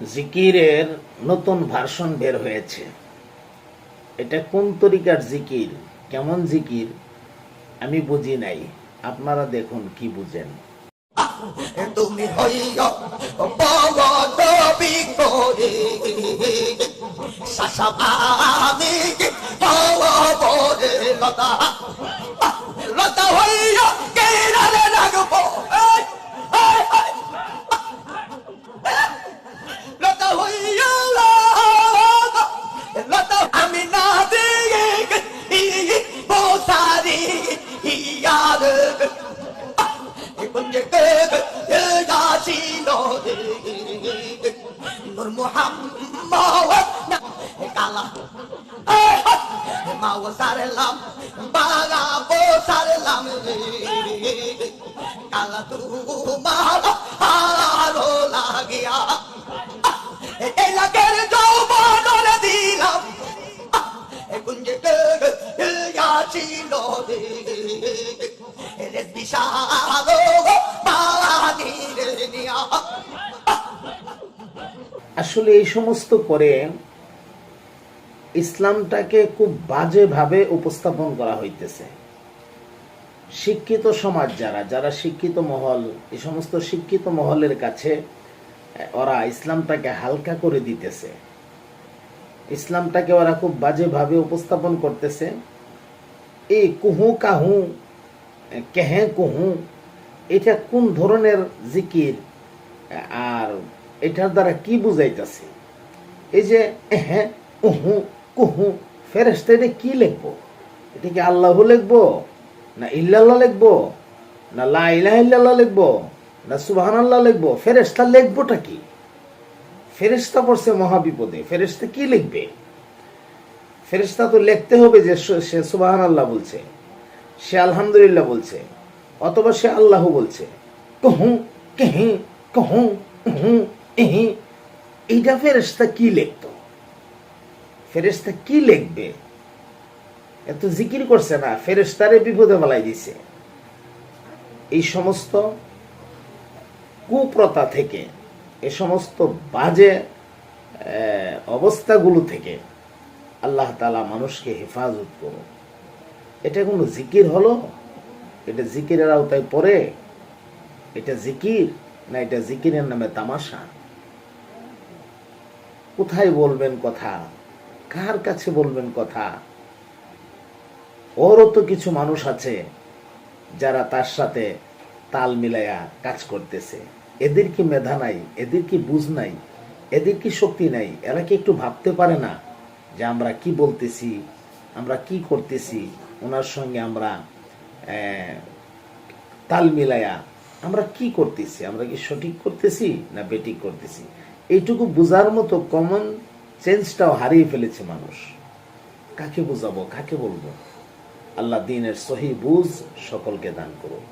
জিকিরের নতুন ভার্সন বের হয়েছে। এটা কোন তরিকার জিকির? কেমন জিকির? আমি বুঝি নাই। আপনারা দেখুন কি বুঝেন। তুমি হইয়া বাবা দাবি করে। শাসা আমি বাবা বলে লতা Nur Muhammad Kala Mawa sare lam Baga bo sare lam Kala tu mala Haro la gya Ela ker jo bono ne dilam Kunje ke Ya chino de para niña. আসলে এই সমস্ত করে ইসলামটাকে খুব বাজেভাবে উপস্থাপন করা হইতেছে। শিক্ষিত সমাজ যারা যারা শিক্ষিত মহল, এই সমস্ত শিক্ষিত মহলের কাছে ওরা ইসলামটাকে হালকা করে দিতেছে। ইসলামটাকে ওরা খুব বাজেভাবে উপস্থাপন করতেছে। এই কুহু কাহু কেহে কুহু এটা কোন ধরনের জিকির? আর এটার দ্বারা কি বুঝাইতেছে? এই যে এহে, উহু, কুহু ফেরেস্তা কি লিখব? এটা কি আল্লাহ লিখব? না ইল্লাল্লাহ লিখব? না লা ইলাহা ইল্লাল্লাহ লিখব? না সুবহান আল্লাহ লিখব? ফেরেস্তা লিখবোটা কি? ফেরেস্তা পড়ছে মহাবিপদে। ফেরেস্তা কি লিখবে? ফেরেস্তা তো লিখতে হবে যে সে সুবাহান আল্লাহ বলছে। সে আলহামদুলিল্লাহ বলছে, অথবা সে আল্লাহ বলছে কহু কেহি কহু উহু ইহি এইটা ফেরেস্তা কি লিখতো? ফেরেস্তা কি লিখবে? এত জিকির করছে না ফেরেস্তারে বিপদে বলাই দিছে। এই সমস্ত কুপ্রথা থেকে, এ সমস্ত বাজে অবস্থাগুলো থেকে আল্লাহ তালা মানুষকে হেফাজত করুন এটা কোনো জিকির হলো? এটা জিকিরের আওতায় পড়ে? এটা জিকির না এটা জিকিরের নামে তামাশা? কোথায় বলবেন কথা? কার কাছে বলবেন কথা? ওরও তো কিছু মানুষ আছে যারা তার সাথে তাল মিলাইয়া কাজ করতেছে। এদের কি মেধা নাই? এদের কি বুঝ নাই? এদের কি শক্তি নাই? এরা কি একটু ভাবতে পারে না যে আমরা কি বলতেছি? আমরা কি করতেছি? ওনার সঙ্গে আমরা তাল মিলাইয়া আমরা কি করতেছি? আমরা কি সঠিক করতেছি না বেটিক করতেছি? এইটুকু বোঝার মতো কমন চেঞ্জটাও হারিয়ে ফেলেছে মানুষ। কাকে বোঝাবো? কাকে বলব? আল্লাহ দিনের সহি বুঝ সকলকে দান করুন